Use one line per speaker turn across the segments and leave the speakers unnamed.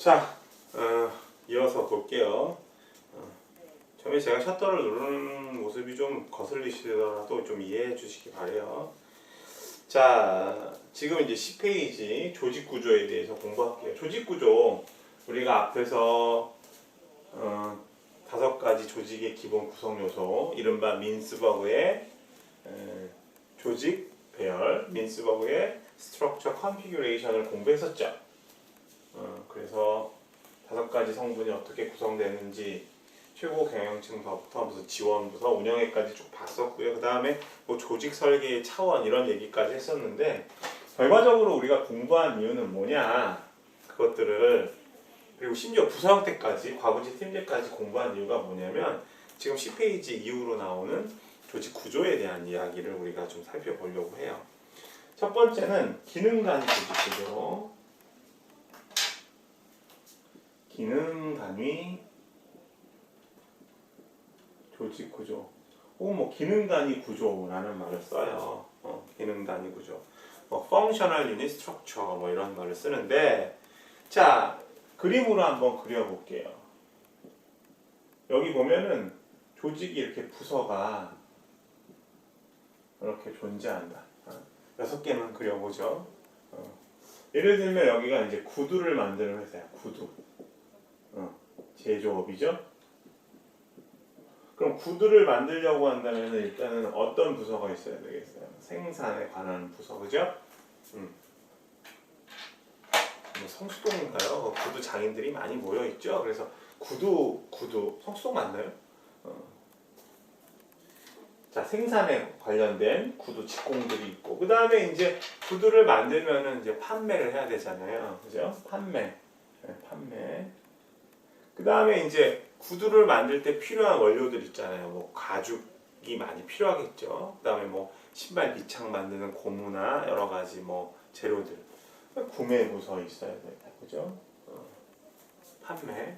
자, 어, 이어서 볼게요. 어, 처음에 제가 셔터를 누르는 모습이 좀 거슬리시더라도 좀 이해해 주시기 바래요. 자, 지금 이제 10페이지 조직 구조에 대해서 공부할게요. 조직 구조 우리가 앞에서 어, 다섯 가지 조직의 기본 구성 요소, 이른바 민스버그의 에, 조직 배열, 민스버그의 스트럭처 컨피규레이션을 공부했었죠. 어, 그래서 다섯 가지 성분이 어떻게 구성되는지 최고 경영층서부터 무슨 지원부터 운영에까지 쭉 봤었고요. 그 다음에 뭐 조직 설계의 차원 이런 얘기까지 했었는데 결과적으로 우리가 공부한 이유는 뭐냐 그것들을 그리고 심지어 부서 형태까지 과부지 팀제까지 공부한 이유가 뭐냐면 지금 10페이지 이후로 나오는 조직 구조에 대한 이야기를 우리가 좀 살펴보려고 해요. 첫 번째는 기능 단위 조직 구조. 기능 단위 조직 구조 혹은 뭐 기능 단위 구조라는 말을 써요. 어, 기능 단위 구조. 뭐 functional unit structure 뭐 이런 말을 쓰는데 자 그림으로 한번 그려볼게요. 여기 보면은 조직이 이렇게 부서가 이렇게 존재한다. 어, 여섯 개만 그려보죠. 어. 예를 들면 여기가 이제 구두를 만드는 회사야. 구두. 어, 제조업이죠. 그럼 구두를 만들려고 한다면 일단은 어떤 부서가 있어야 되겠어요? 생산에 관한 부서, 그죠? 음. 뭐 성수동인가요? 구두 장인들이 많이 모여 있죠. 그래서 구두 구두 성수동 맞나요? 어. 자 생산에 관련된 구두 직공들이 있고 그 다음에 이제 구두를 만들면은 이제 판매를 해야 되잖아요, 그죠? 판매, 네, 판매. 그 다음에 이제 구두를 만들 때 필요한 원료들 있잖아요. 뭐 가죽이 많이 필요하겠죠. 그 다음에 뭐 신발 밑창 만드는 고무나 여러 가지 뭐 재료들. 구매 부서 있어야 되고 그죠? 어. 판매.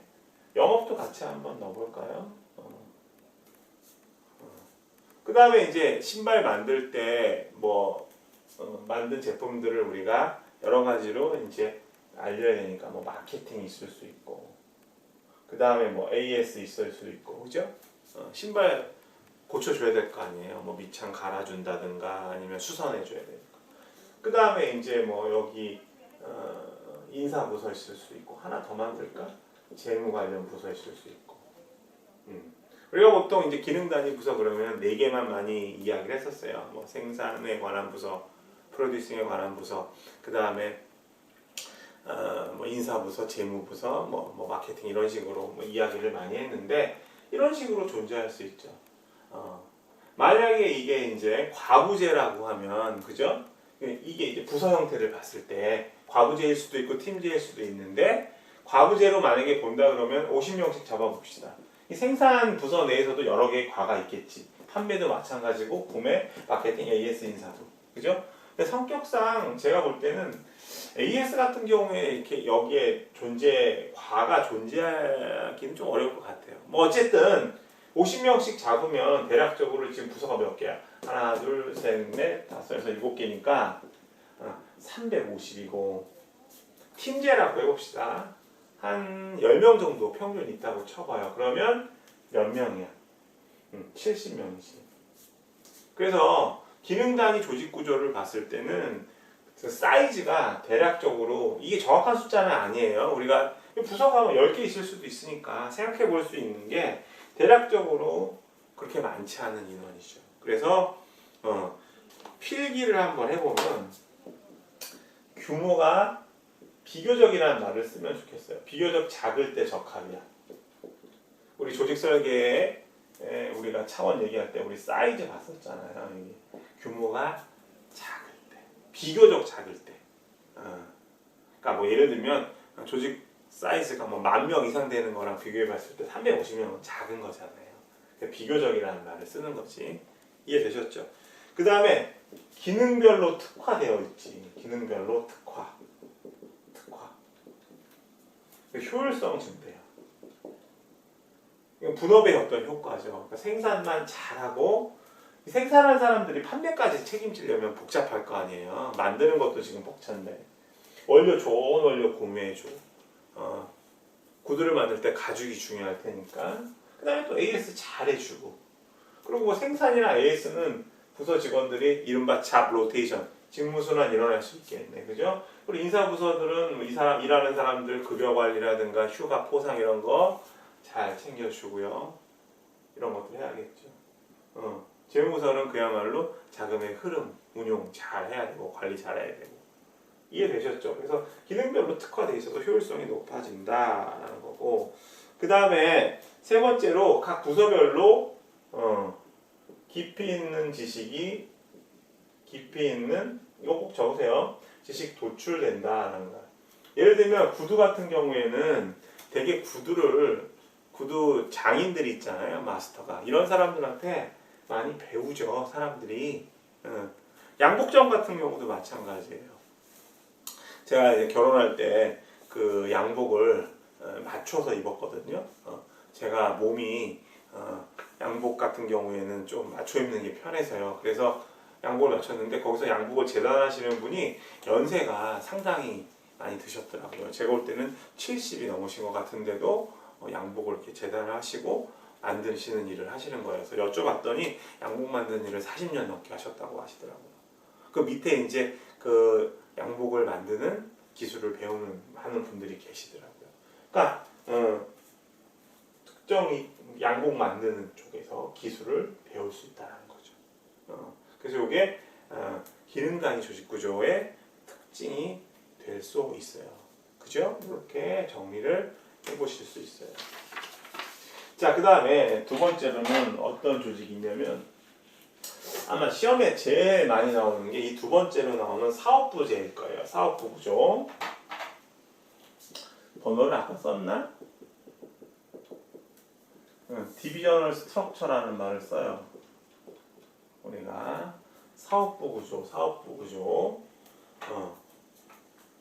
영업도 같이 한번 넣어볼까요? 어. 그 다음에 이제 신발 만들 때뭐 어, 만든 제품들을 우리가 여러 가지로 이제 알려야 되니까 뭐 마케팅이 있을 수 있고 그 다음에 뭐 AS 있을 수도 있고 그죠? 어, 신발 고쳐줘야 될 거 아니에요. 뭐 밑창 갈아준다든가 아니면 수선해줘야 되니까. 그 다음에 이제 뭐 여기 어, 인사 부서 있을 수 있고 하나 더 만들까? 재무 관련 부서 있을 수 있고. 음. 우리가 보통 이제 기능 단위 부서 그러면 네 개만 많이 이야기를 했었어요. 뭐 생산에 관한 부서, 프로듀싱에 관한 부서, 그 다음에 어, 뭐 인사부서, 재무부서, 뭐, 뭐 마케팅 이런 식으로 뭐 이야기를 많이 했는데 이런 식으로 존재할 수 있죠. 어, 만약에 이게 이제 과부제라고 하면 그죠? 이게 이제 부서 형태를 봤을 때 과부제일 수도 있고 팀제일 수도 있는데 과부제로 만약에 본다 그러면 50명씩 잡아봅시다. 이 생산 부서 내에서도 여러 개의 과가 있겠지. 판매도 마찬가지고 구매, 마케팅, AS 인사도 그죠? 근데 성격상 제가 볼 때는 AS 같은 경우에 이렇게 여기에 존재 과가 존재하기는 좀 어려울 것 같아요. 뭐 어쨌든 50명씩 잡으면 대략적으로 지금 부서가 몇 개야? 하나, 둘, 셋, 넷, 다섯, 여섯, 일곱 개니까 350이고 팀제라고 해봅시다. 한 10명 정도 평균 있다고 쳐봐요. 그러면 몇 명이야? 음, 70명이지. 그래서 기능 단위 조직 구조를 봤을 때는 그 사이즈가 대략적으로 이게 정확한 숫자는 아니에요. 우리가 부서가 10개 있을 수도 있으니까 생각해 볼 수 있는 게 대략적으로 그렇게 많지 않은 인원이죠. 그래서 어, 필기를 한번 해보면 규모가 비교적이라는 말을 쓰면 좋겠어요. 비교적 작을 때 적합이야. 우리 조직 설계에 우리가 차원 얘기할 때 우리 사이즈 봤었잖아요. 규모가 비교적 작을 때. 어. 그러니까 뭐 예를 들면 조직 사이즈가 뭐 만 명 이상 되는 거랑 비교해 봤을 때 350명은 작은 거잖아요. 그러니까 비교적이라는 말을 쓰는 거지. 이해되셨죠? 그 다음에 기능별로 특화되어 있지. 기능별로 특화. 특화. 효율성 증대야. 분업의 어떤 효과죠. 그러니까 생산만 잘하고 생산한 사람들이 판매까지 책임지려면 복잡할 거 아니에요. 만드는 것도 지금 벅찬데 원료 좋은 원료 구매해줘. 어, 구두를 만들 때 가죽이 중요할 테니까. 그 다음에 또 AS 잘해주고. 그리고 뭐 생산이나 AS는 부서 직원들이 이른바 잡 로테이션, 직무순환 일어날 수 있겠네, 그죠? 그리고 인사 부서들은 뭐이 사람 일하는 사람들 급여 관리라든가 휴가 포상 이런 거 잘 챙겨주고요. 이런 것들 해야겠죠. 어, 재무부서는 그야말로 자금의 흐름, 운용 잘 해야 되고 관리 잘 해야 되고 이해되셨죠? 그래서 기능별로 특화돼 있어서 효율성이 높아진다라는 거고 그 다음에 세 번째로 각 부서별로 어, 깊이 있는 지식이 깊이 있는 이거 꼭 적으세요. 지식 도출된다라는 거야. 예를 들면 구두 같은 경우에는 되게 구두를 구두 장인들이 있잖아요, 마스터가 이런 사람들한테 많이 배우죠, 사람들이. 응. 양복점 같은 경우도 마찬가지예요. 제가 이제 결혼할 때 그 양복을 어, 맞춰서 입었거든요. 어, 제가 몸이 어, 양복 같은 경우에는 좀 맞춰 입는 게 편해서요. 그래서 양복을 맞췄는데 거기서 양복을 재단하시는 분이 연세가 상당히 많이 드셨더라고요. 제가 올 때는 70이 넘으신 것 같은데도 어, 양복을 이렇게 재단을 하시고 만드시는 일을 하시는. 그래서 여쭤봤더니 양복 만드는 일을 40년 넘게 하셨다고 하시더라고요. 그 밑에 이제 그 양복을 만드는 기술을 배우는 하는 분들이 계시더라고요. 그러니까 어, 특정 이 양복 만드는 쪽에서 기술을 배울 수 있다는 거죠. 어, 그래서 이게 어, 기능 단위 조직 구조의 특징이 될 수 있어요. 그죠? 이렇게 정리를 해보실 수 있어요. 자, 그 다음에 두 번째로는 어떤 조직이 있냐면 아마 시험에 제일 많이 나오는 게 이 두 번째로 나오는 사업부제일 거예요. 사업부 구조. 번호를 아까 썼나? 응, 디비저널 스트럭처라는 말을 써요. 우리가 사업부 구조, 사업부 구조. 어.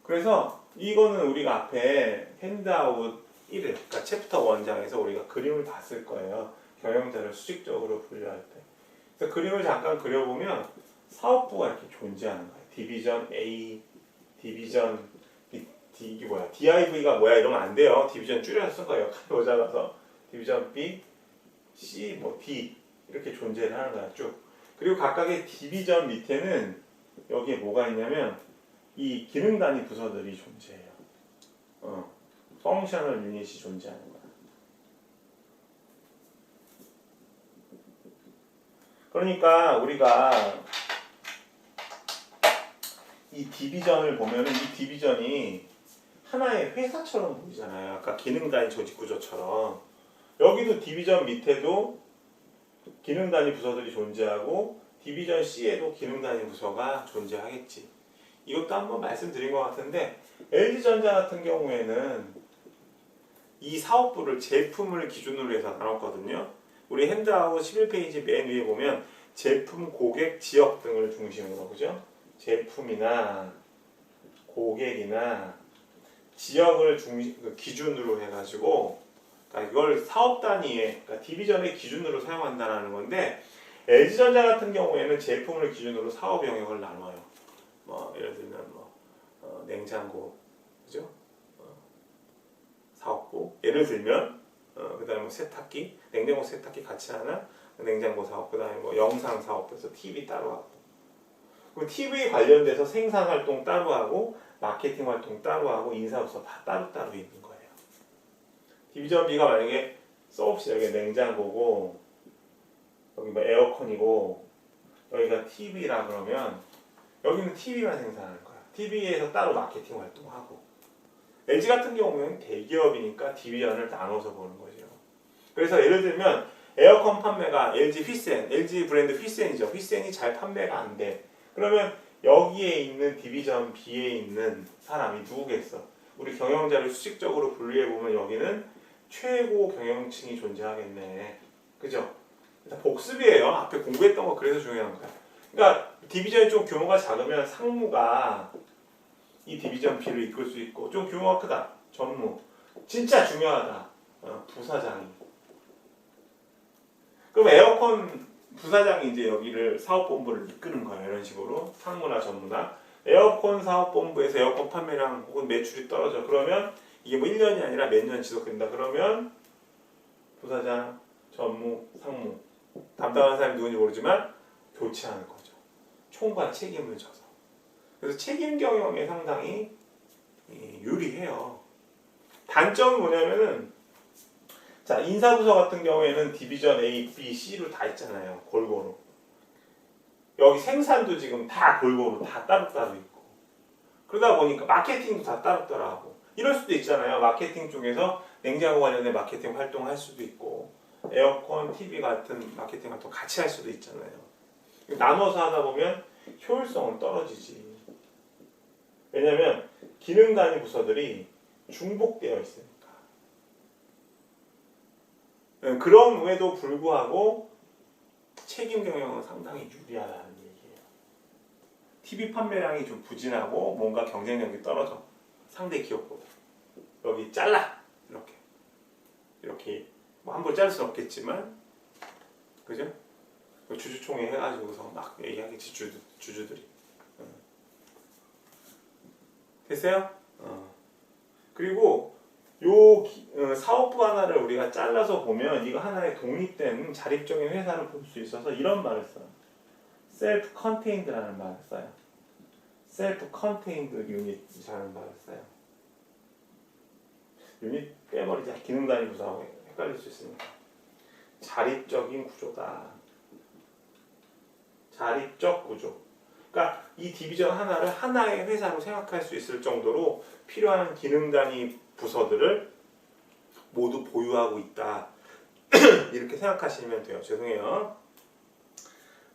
그래서 이거는 우리가 앞에 핸드아웃 1일, 그러니까 챕터 원장에서 우리가 그림을 봤을 거예요. 경영자를 수직적으로 분류할 때. 그래서 그림을 잠깐 그려보면 사업부가 이렇게 존재하는 거예요. 디비전 A, 디비전 B, D, 이게 뭐야? DIV가 뭐야? 이러면 안 돼요. 디비전 줄여서 쓴 거예요. 칼이 모자라서 디비전 B, C, 뭐 D 이렇게 존재를 하는 거야 쭉. 그리고 각각의 디비전 밑에는 여기에 뭐가 있냐면 이 기능 단위 부서들이 존재해요. 어, 펑셔널 유닛이 존재하는 거야. 그러니까 우리가 이 디비전을 보면은 이 디비전이 하나의 회사처럼 보이잖아요. 아까 기능 단위 조직 구조처럼 여기도 디비전 밑에도 기능 단위 부서들이 존재하고 디비전 C에도 기능 단위 부서가 존재하겠지. 이것도 한번 말씀드린 것 같은데 LG전자 같은 경우에는 이 사업부를 제품을 기준으로 해서 나눴거든요. 우리 핸드아웃 11페이지 맨 위에 보면 제품, 고객, 지역 등을 중심으로 그죠? 제품이나 고객이나 지역을 중심 그 기준으로 해가지고 그러니까 이걸 사업 단위의 그러니까 디비전의 기준으로 사용한다는 건데 LG전자 같은 경우에는 제품을 기준으로 사업 영역을 나눠요. 뭐 예를 들면 뭐 어, 냉장고 그죠? 어, 사업부 예를 들면 어, 그다음에 뭐 세탁기 냉장고 세탁기 같이 하나 냉장고 사업 그다음에 뭐 영상 사업에서 TV 따로 하고 그럼 TV 관련돼서 생산 활동 따로 하고 마케팅 활동 따로 하고 인사부서 다 따로 따로 있는 거예요. 디비전 B가 만약에 써봅시다 여기 냉장고고 여기 뭐 에어컨이고 여기가 TV라 그러면 여기는 TV만 생산하는 거야. TV에서 따로 마케팅 활동하고 LG 같은 경우는 대기업이니까 디비전을 나눠서 보는 거죠. 그래서 예를 들면 에어컨 판매가 LG 휘센, LG 브랜드 휘센이죠. 휘센이 잘 판매가 안 돼. 그러면 여기에 있는 디비전 B에 있는 사람이 누구겠어? 우리 경영자를 수직적으로 분류해 보면 여기는 최고 경영층이 존재하겠네. 그죠? 복습이에요. 앞에 공부했던 거 그래서 중요한 거야. 그러니까 디비전이 좀 규모가 작으면 상무가 이 디비전 B를 이끌 수 있고 좀 규모가 크다. 전무. 진짜 중요하다. 어, 부사장이. 그럼 에어컨 부사장이 이제 여기를 사업본부를 이끄는 거예요. 이런 식으로 상무나 전무나 에어컨 사업본부에서 에어컨 판매량 혹은 매출이 떨어져. 그러면 이게 뭐 1년이 아니라 몇 년 지속된다 그러면 부사장, 전무, 상무 담당하는 사람이 누군지 모르지만 교체하는 거죠. 총괄 책임을 져서. 그래서 책임 경영에 상당히 이, 유리해요. 단점은 뭐냐면은 자 인사부서 같은 경우에는 디비전 A, B, C로 다 있잖아요. 골고루. 여기 생산도 지금 다 골고루 다 따로따로 있고 그러다 보니까 마케팅도 다 따로따로 하고 이럴 수도 있잖아요. 마케팅 쪽에서 냉장고 관련된 마케팅 활동을 할 수도 있고 에어컨, TV 같은 마케팅 활동 같이 할 수도 있잖아요. 나눠서 하다 보면 효율성은 떨어지지. 왜냐면 기능 단위 부서들이 중복되어 있으니까. 네, 그럼에도 불구하고 책임 경영은 상당히 유리하다는 얘기예요. TV 판매량이 좀 부진하고 뭔가 경쟁력이 떨어져. 상대 기업보다. 여기 잘라 이렇게 이렇게 뭐 함부로 자를 수는 없겠지만 그죠? 주주총회 해가지고서 막 얘기하겠지 주주, 주주들이 어. 됐어요? 어. 그리고 요 기- 어, 사업부 하나를 우리가 잘라서 보면 이거 하나의 독립된 자립적인 회사를 볼 수 있어서 이런 말을 써요. 컨테인드라는 말을 써요. 컨테인드 유닛이라는 말을 써요. 유닛 빼버리자. 기능 단위 구성하고 헷갈릴 수 있으니까. 자립적인 구조다. 자립적 구조. 그러니까 이 디비전 하나를 하나의 회사로 생각할 수 있을 정도로 필요한 기능 단위 부서들을 모두 보유하고 있다. 이렇게 생각하시면 돼요. 죄송해요.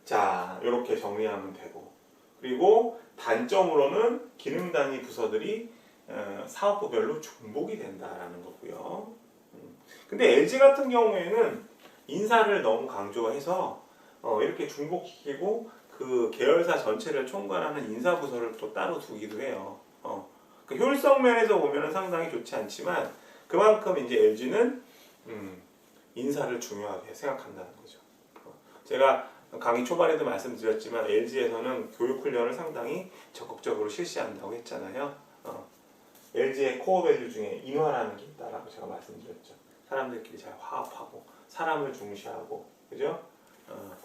자, 이렇게 정리하면 되고. 그리고 단점으로는 기능 단위 부서들이 어, 사업부별로 중복이 된다라는 거고요. 음. 근데 LG 같은 경우에는 인사를 너무 강조해서 어, 이렇게 중복시키고 그 계열사 전체를 총괄하는 인사 부서를 또 따로 두기도 해요. 어, 그 효율성 면에서 보면 상당히 좋지 않지만 그만큼 이제 LG는 음, 인사를 중요하게 생각한다는 거죠. 어, 제가 강의 초반에도 말씀드렸지만 LG에서는 교육 훈련을 상당히 적극적으로 실시한다고 했잖아요. 어, LG의 코어 밸류 중에 인화라는 게 있다라고 제가 말씀드렸죠. 사람들끼리 잘 화합하고 사람을 중시하고 그죠? 어,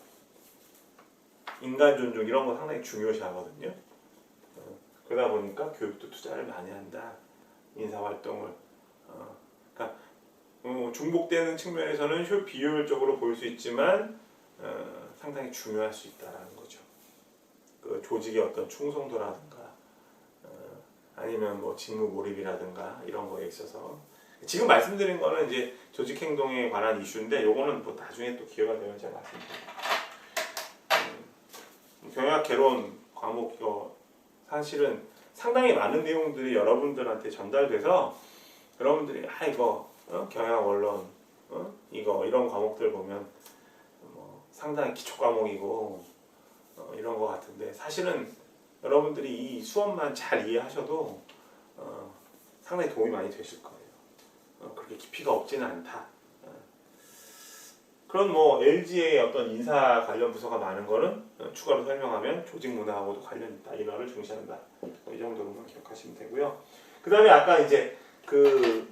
인간 존중 이런 거 상당히 중요시하거든요. 어, 그러다 보니까 교육도 투자를 많이 한다. 인사 활동을. 어, 그러니까 어, 중복되는 측면에서는 효 비효율적으로 보일 수 있지만 어, 상당히 중요할 수 있다라는 거죠. 그 조직의 어떤 충성도라든가 어, 아니면 뭐 직무 몰입이라든가 이런 거에 있어서 지금 말씀드린 거는 이제 조직 행동에 관한 이슈인데 요거는 뭐 나중에 또 기회가 되면 제가 말씀드릴게요. 음, 경영학 개론 과목 이거 사실은 상당히 많은 내용들이 여러분들한테 전달돼서 여러분들이 아 이거 어? 경영학 원론 어? 이거 이런 과목들 보면 뭐 상당히 기초 과목이고 어, 이런 거 같은데 사실은 여러분들이 이 수업만 잘 이해하셔도 어, 상당히 도움이 많이 되실 거예요. 어, 그렇게 깊이가 없지는 않다. 어. 그런 뭐 LG의 어떤 인사 관련 부서가 많은 거는 어, 추가로 설명하면 조직 문화하고도 관련 있다. 이 말을 중시한다. 뭐이 정도로만 기억하시면 되고요. 그 다음에 아까 이제 그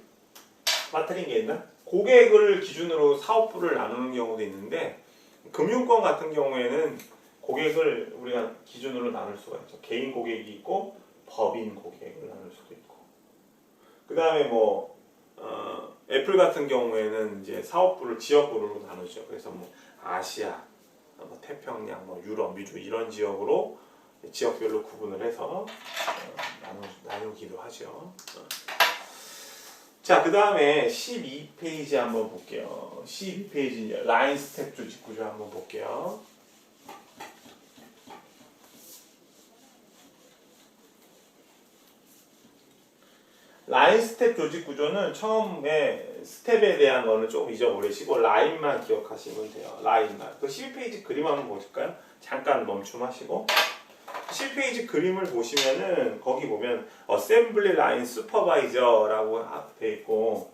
빠뜨린 게 있나? 고객을 기준으로 사업부를 나누는 경우도 있는데 금융권 같은 경우에는 고객을 우리가 기준으로 나눌 수가 있죠. 개인 고객이 있고 법인 고객을 나눌 수도 있고. 그 다음에 뭐 어, 애플 같은 경우에는 이제 사업부를 지역구로 나누죠. 그래서 뭐 아시아, 뭐 태평양, 뭐 유럽, 미주 이런 지역으로 지역별로 구분을 해서 어, 나누, 나누 기도 하죠. 어. 자, 그 다음에 12페이지 한번 볼게요. 12페이지 라인 스텝 조직 구조 한번 볼게요. 라인 스텝 조직 구조는 처음에 스텝에 대한 거는 조금 잊어버리시고 라인만 기억하시면 돼요. 라인만. 그 12페이지 그림 한번 보실까요? 잠깐 멈춤하시고 7페이지 그림을 보시면은 거기 보면 어셈블리 라인 슈퍼바이저라고 돼 있고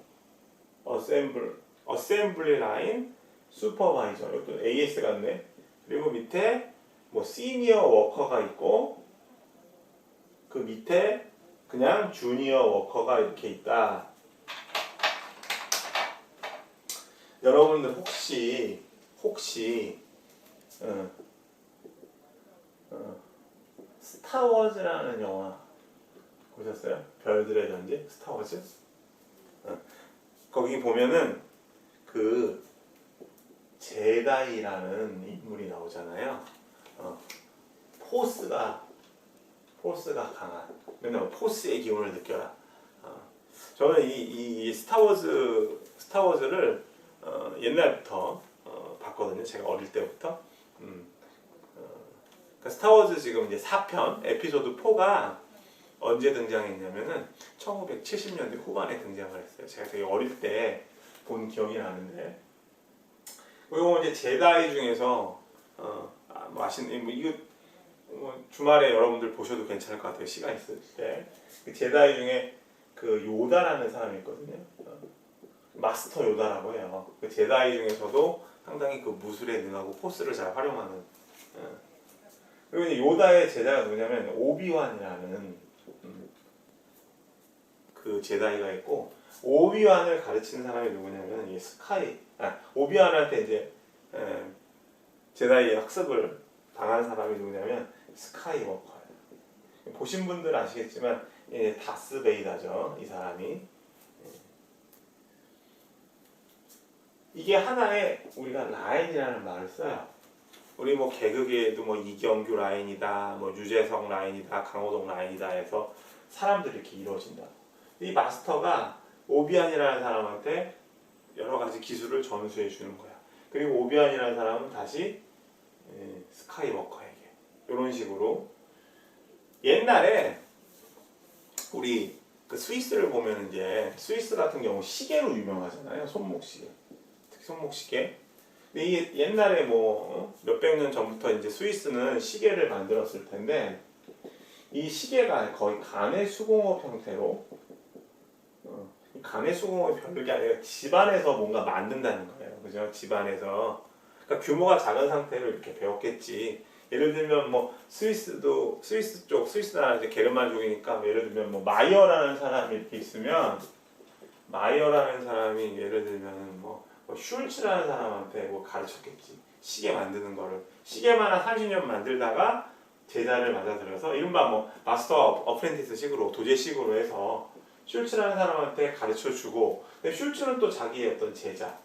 어셈블 어셈블리 라인 슈퍼바이저 이것도 AS 같네. 그리고 밑에 뭐 시니어 워커가 있고 그 밑에 그냥 주니어 워커가 이렇게 있다. 여러분들 혹시 혹시 어, 어, 스타워즈라는 영화 보셨어요? 별들의 전지 스타워즈? 어, 거기 보면은 그 제다이라는 인물이 나오잖아요. 어, 포스가 포스가 강한 맨날 포스의 기운을 느껴라. 어, 저는 이, 이, 이 스타워즈 스타워즈를 어, 옛날부터 어, 봤거든요. 제가 어릴 때부터. 음, 어, 그러니까 스타워즈 지금 이제 4편 에피소드 4가 언제 등장했냐면은 1970년대 후반에 등장을 했어요. 제가 되게 어릴 때 본 기억이 나는데 그리고 이제 제다이 중에서 어, 아, 뭐 아시는 뭐 이거 뭐 주말에 여러분들 보셔도 괜찮을 것 같아요. 시간 있을 때. 그 제다이 중에 그 요다라는 사람이 있거든요. 어, 마스터 요다라고 해요. 그 제다이 중에서도 상당히 그 무술에 능하고 포스를 잘 활용하는. 어. 그리고 요다의 제자가 누구냐면 오비완이라는 음, 그 제다이가 있고 오비완을 가르치는 사람이 누구냐면 이 스카이. 아, 오비완한테 이제 에, 제다이의 학습을 당한 사람이 누구냐면 스카이워커예요. 보신 분들 아시겠지만 예, 다스 베이다죠. 이 사람이. 예. 이게 하나의 우리가 라인이라는 말을 써요. 우리 뭐 개그계에도 뭐 이경규 라인이다, 뭐 유재석 라인이다, 강호동 라인이다 해서 사람들이 이렇게 이루어진다. 이 마스터가 오비안이라는 사람한테 여러 가지 기술을 전수해 주는 거야. 그리고 오비안이라는 사람은 다시 예, 스카이워커에게 이런 식으로. 옛날에 우리 그 스위스를 보면 이제 스위스 같은 경우 시계로 유명하잖아요 손목 시계. 특히 손목 시계. 근데 이 옛날에 뭐 몇백 년 전부터 이제 스위스는 시계를 만들었을 텐데 이 시계가 거의 간의 수공업 형태로 어, 이 간의 수공업이 별게 아니라 집안에서 뭔가 만든다는 거예요. 그죠? 집안에서. 그러니까 규모가 작은 상태로 이렇게 배웠겠지. 예를 들면 뭐 스위스도 스위스 쪽 스위스 나라 이제 게르만족이니까 뭐 예를 들면 뭐 마이어라는 사람이 이렇게 있으면 마이어라는 사람이 예를 들면 뭐, 뭐 슐츠라는 사람한테 뭐 가르쳤겠지. 시계 만드는 거를 시계만 한 30년 만들다가 제자를 맞아들여서 이른바 뭐 마스터 어프렌티스식으로 도제식으로 해서 슐츠라는 사람한테 가르쳐 주고 슐츠는 또 자기의 어떤 제자.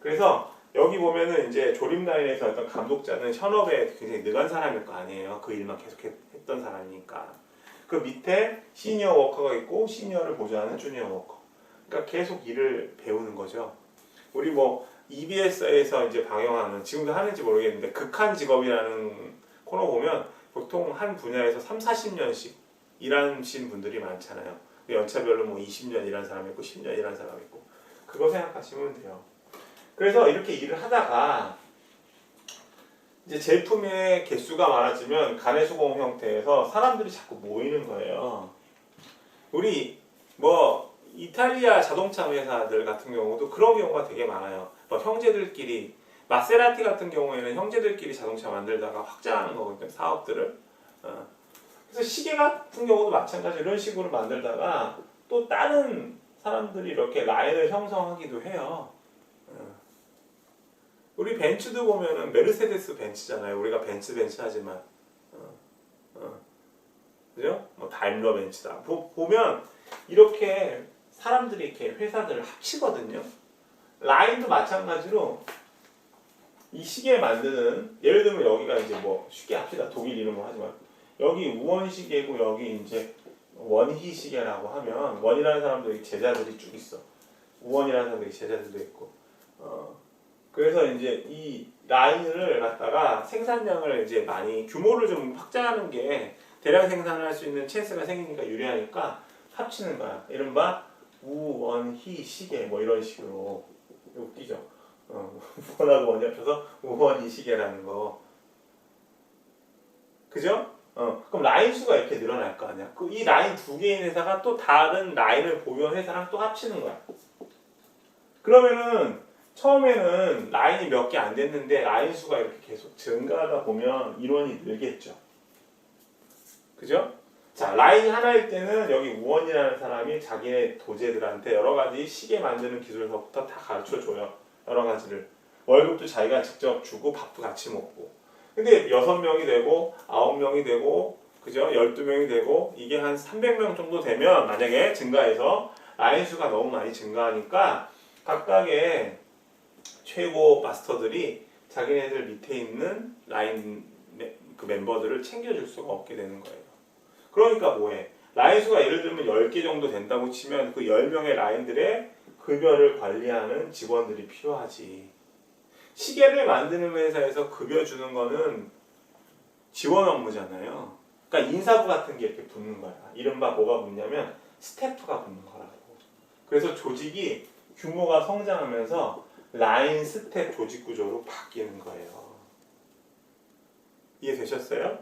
그래서 여기 보면은 이제 조립 라인에서 어떤 감독자는 현업에 굉장히 능한 사람일 거 아니에요. 그 일만 계속 했, 던 사람이니까. 그 밑에 시니어 워커가 있고 시니어를 보좌하는 주니어 워커. 그러니까 계속 일을 배우는 거죠. 우리 뭐 EBS에서 이제 방영하는 지금도 하는지 모르겠는데 극한 직업이라는 코너 보면 보통 한 분야에서 3, 40년씩 일하신 분들이 많잖아요. 연차별로 뭐 20년 일한 사람 있고 10년 일한 사람 있고 그거 생각하시면 돼요. 그래서 이렇게 일을 하다가 이제 제품의 개수가 많아지면 간의 수공 형태에서 사람들이 자꾸 모이는 거예요. 우리 뭐 이탈리아 자동차 회사들 같은 경우도 그런 경우가 되게 많아요. 뭐 형제들끼리 마세라티 같은 경우에는 형제들끼리 자동차 만들다가 확장하는 거거든요. 사업들을. 어. 그래서 시계 같은 경우도 마찬가지 이런 식으로 만들다가 또 다른 사람들이 이렇게 라인을 형성하기도 해요. 우리 벤츠도 보면은 메르세데스 벤츠잖아요. 우리가 벤츠 벤츠 하지만 어, 어. 그죠? 뭐 다임러 벤츠다. 보, 보면 이렇게 사람들이 이렇게 회사들을 합치거든요. 라인도 마찬가지로 이 시계 만드는 예를 들면 여기가 이제 뭐 쉽게 합시다 독일 이름으로 하지만 여기 우원 시계고 여기 이제 원희 시계라고 하면 원이라는 사람도 제자들이 쭉 있어. 우원이라는 사람도 제자들도 있고. 어, 그래서 이제 이 라인을 갖다가 생산량을 이제 많이 규모를 좀 확장하는 게 대량 생산을 할 수 있는 찬스가 생기니까 유리하니까 합치는 거야. 이른바 우원희 시계 뭐 이런 식으로 웃기죠. 어, 원하고 원이 합쳐서 우원희 시계라는 거. 그죠? 어, 그럼 라인 수가 이렇게 늘어날 거 아니야. 그 이 라인 두 개인 회사가 또 다른 라인을 보유한 회사랑 또 합치는 거야. 그러면은 처음에는 라인이 몇 개 안 됐는데 라인 수가 이렇게 계속 증가하다 보면 인원이 늘겠죠. 그죠? 자 라인이 하나일 때는 여기 우원이라는 사람이 자기네 도제들한테 여러 가지 시계 만드는 기술서부터 다 가르쳐 줘요. 여러 가지를 월급도 자기가 직접 주고 밥도 같이 먹고. 근데 여섯 명이 되고 아홉 명이 되고 그죠? 열두 명이 되고 이게 한 300명 정도 되면 만약에 증가해서 라인 수가 너무 많이 증가하니까 각각의 최고 마스터들이 자기네들 밑에 있는 라인 메- 그 멤버들을 챙겨줄 수가 없게 되는 거예요. 그러니까 뭐해? 라인 수가 예를 들면 10개 정도 된다고 치면 그 10명의 라인들의 급여를 관리하는 직원들이 필요하지. 시계를 만드는 회사에서 급여 주는 거는 지원 업무잖아요. 그러니까 인사부 같은 게 이렇게 붙는 거야. 이른바 뭐가 붙냐면 스태프가 붙는 거라고. 그래서 조직이 규모가 성장하면서 라인 스텝 조직 구조로 바뀌는 거예요. 이해되셨어요?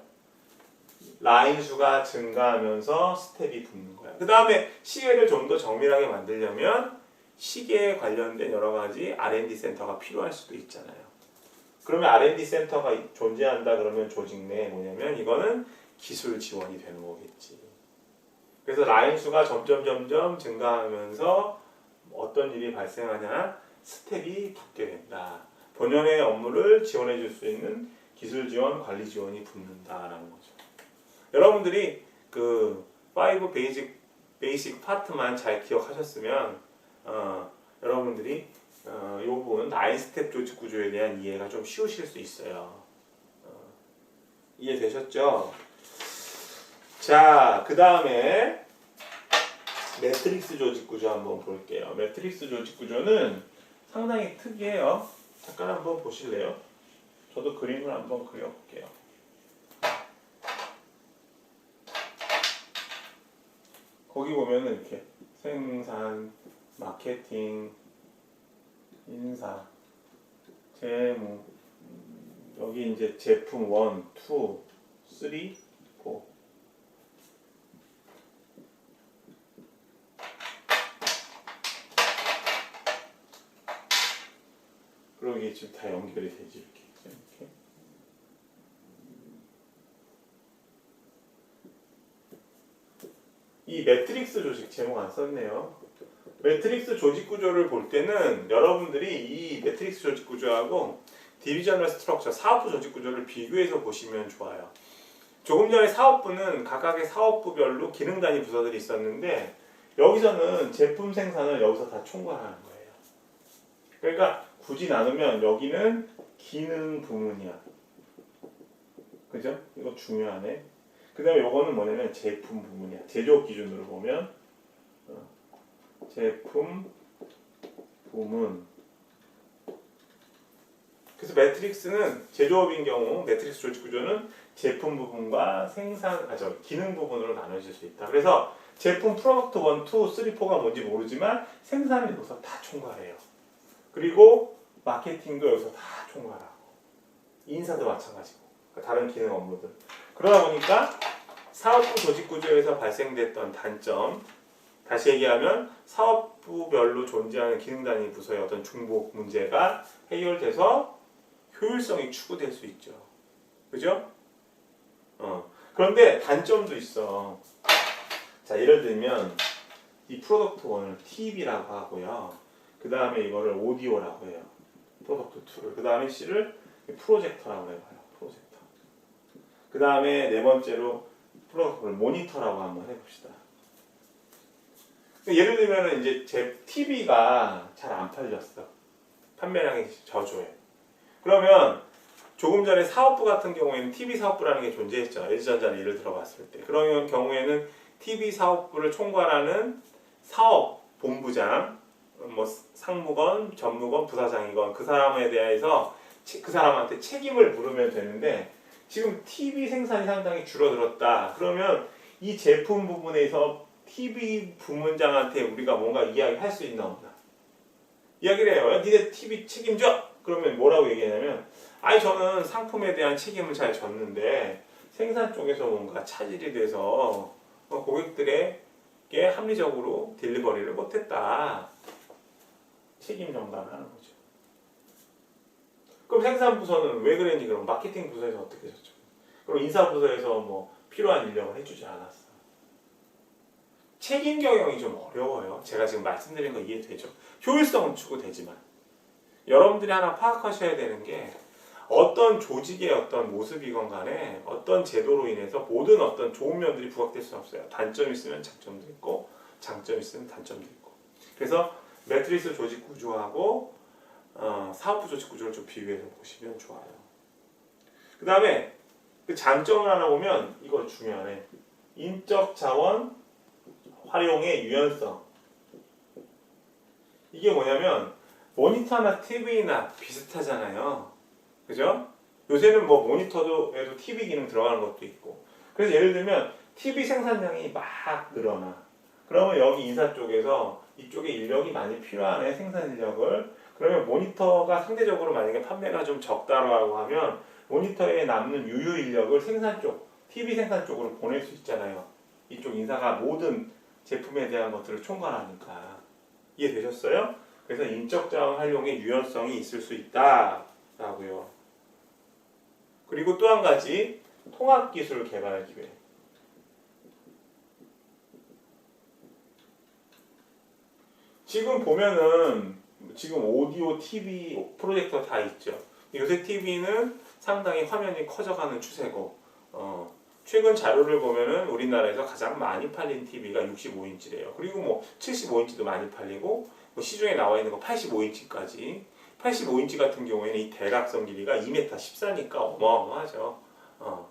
라인 수가 증가하면서 스텝이 붙는 거야. 그 다음에 시계를 좀 더 정밀하게 만들려면 시계에 관련된 여러 가지 R&D 센터가 필요할 수도 있잖아요. 그러면 R&D 센터가 존재한다 그러면 조직 내에 뭐냐면 이거는 기술 지원이 되는 거겠지. 그래서 라인 수가 점점 점점 증가하면서 어떤 일이 발생하냐 스텝이 붙게 된다. 본연의 업무를 지원해 줄 수 있는 기술 지원, 관리 지원이 붙는다라는 거죠. 여러분들이 그 5 베이직 베이직 파트만 잘 기억하셨으면 어, 여러분들이 어, 이 부분 나인 스텝 조직 구조에 대한 이해가 좀 쉬우실 수 있어요. 어, 이해되셨죠? 자, 그 다음에 매트릭스 조직 구조 한번 볼게요. 매트릭스 조직 구조는 상당히 특이해요. 잠깐 한번 보실래요? 저도 그림을 한번 그려볼게요. 거기 보면은 이렇게 생산, 마케팅, 인사, 재무, 여기 이제 제품 1, 2, 3, 4. 그리고 이게 지금 다 연결이 되지 이렇게. 이렇게. 이 매트릭스 조직 제목 안 썼네요. 매트릭스 조직 구조를 볼 때는 여러분들이 이 매트릭스 조직 구조하고 디비저널 스트럭처 사업부 조직 구조를 비교해서 보시면 좋아요. 조금 전에 사업부는 각각의 사업부별로 기능 단위 부서들이 있었는데 여기서는 제품 생산을 여기서 다 총괄하는 거예요. 그러니까 굳이 나누면 여기는 기능 부문이야. 그죠? 이거 중요하네. 그 다음에 요거는 뭐냐면 제품 부문이야. 제조업 기준으로 보면 어, 제품 부문 그래서 매트릭스는 제조업인 경우 매트릭스 조직 구조는 제품 부분과 생산 아 저 기능 부분으로 나눠질 수 있다. 그래서 제품 프로덕트 1, 2, 3, 4가 뭔지 모르지만 생산을 여기서 다 총괄해요. 그리고 마케팅도 여기서 다 총괄하고 인사도 마찬가지고 그러니까 다른 기능 업무들 그러다 보니까 사업부 조직 구조에서 발생됐던 단점 다시 얘기하면 사업부별로 존재하는 기능 단위 부서의 어떤 중복 문제가 해결돼서 효율성이 추구될 수 있죠. 그죠? 어. 그런데 단점도 있어. 자, 예를 들면 이 프로덕트 1을 TV라고 하고요. 그 다음에 이거를 오디오라고 해요. 프로덕트 2를. 그 다음에 C를 프로젝터라고 해봐요. 프로젝터. 그 다음에 네 번째로 프로덕트를 모니터라고 한번 해봅시다. 예를 들면 이제 제 TV가 잘 안 팔렸어. 판매량이 저조해. 그러면 조금 전에 사업부 같은 경우에는 TV 사업부라는 게 존재했죠. LG전자를 예를 들어봤을 때. 그런 경우에는 TV 사업부를 총괄하는 사업 본부장, 뭐 상무건, 전무건, 부사장이건 그 사람에 대해서 치- 그 사람한테 책임을 물으면 되는데 지금 TV 생산이 상당히 줄어들었다. 그러면 이 제품 부분에서 TV 부문장한테 우리가 뭔가 이야기할 수 있나 없나? 이야기를 해요. 야, 니네 TV 책임져. 그러면 뭐라고 얘기하냐면, 아니 저는 상품에 대한 책임을 잘 졌는데 생산 쪽에서 뭔가 차질이 돼서 어, 고객들에게 합리적으로 딜리버리를 못했다. 책임 전가를 하는 거죠. 그럼 생산 부서는 왜 그랬니? 그럼 마케팅 부서에서 어떻게 했죠? 그럼 인사 부서에서 뭐 필요한 인력을 해주지 않았어. 책임 경영이 좀 어려워요. 제가 지금 말씀드린 거 이해되죠? 효율성은 추구되지만 여러분들이 하나 파악하셔야 되는 게 어떤 조직의 어떤 모습이건 간에 어떤 제도로 인해서 모든 어떤 좋은 면들이 부각될 수 없어요. 단점이 있으면 장점도 있고 장점이 있으면 단점도 있고. 그래서 매트리스 조직 구조하고 어, 사업부 조직 구조를 좀 비교해서 보시면 좋아요. 그 다음에 그 장점을 하나 보면 이거 중요하네. 인적 자원 활용의 유연성. 이게 뭐냐면 모니터나 TV나 비슷하잖아요. 그죠? 요새는 뭐 모니터도 에도 TV 기능 들어가는 것도 있고. 그래서 예를 들면 TV 생산량이 막 늘어나. 그러면 여기 인사 쪽에서 이쪽에 인력이 많이 필요하네 생산 인력을. 그러면 모니터가 상대적으로 만약에 판매가 좀 적다라고 하면 모니터에 남는 유효 인력을 생산 쪽, TV 생산 쪽으로 보낼 수 있잖아요. 이쪽 인사가 모든 제품에 대한 것들을 총괄하니까 이해되셨어요? 그래서 인적 자원 활용의 유연성이 있을 수 있다라고요. 그리고 또 한 가지 통합 기술 개발 기회. 지금 보면은 지금 오디오, TV, 프로젝터 다 있죠. 요새 TV는 상당히 화면이 커져가는 추세고, 어, 최근 자료를 보면은 우리나라에서 가장 많이 팔린 TV가 65인치래요. 그리고 뭐 75인치도 많이 팔리고 뭐 시중에 나와 있는 거 85인치까지. 85인치 같은 경우에는 이 대각선 길이가 2m 14니까 어마어마하죠. 어.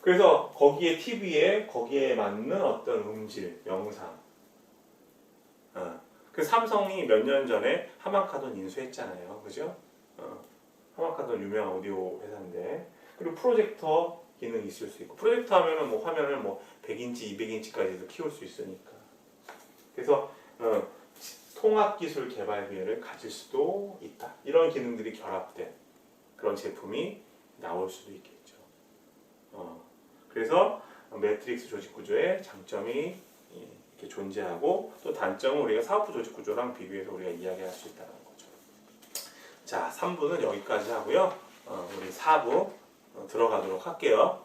그래서 거기에 TV에 거기에 맞는 어떤 음질, 영상. 어. 그 삼성이 몇 년 전에 하만카돈 인수했잖아요. 그죠? 어. 하만카돈 유명한 오디오 회사인데. 그리고 프로젝터 기능이 있을 수 있고 프로젝터 하면은 뭐 화면을 뭐 100인치, 200인치까지도 키울 수 있으니까. 그래서 어, 통합 기술 개발 기회를 가질 수도 있다. 이런 기능들이 결합된 그런 제품이 나올 수도 있겠죠. 어, 그래서 매트릭스 조직 구조의 장점이 이렇게 존재하고 또 단점은 우리가 사업부 조직 구조랑 비교해서 우리가 이야기할 수 있다는 거죠. 자, 3부는 여기까지 하고요. 어, 우리 4부 들어가도록 할게요.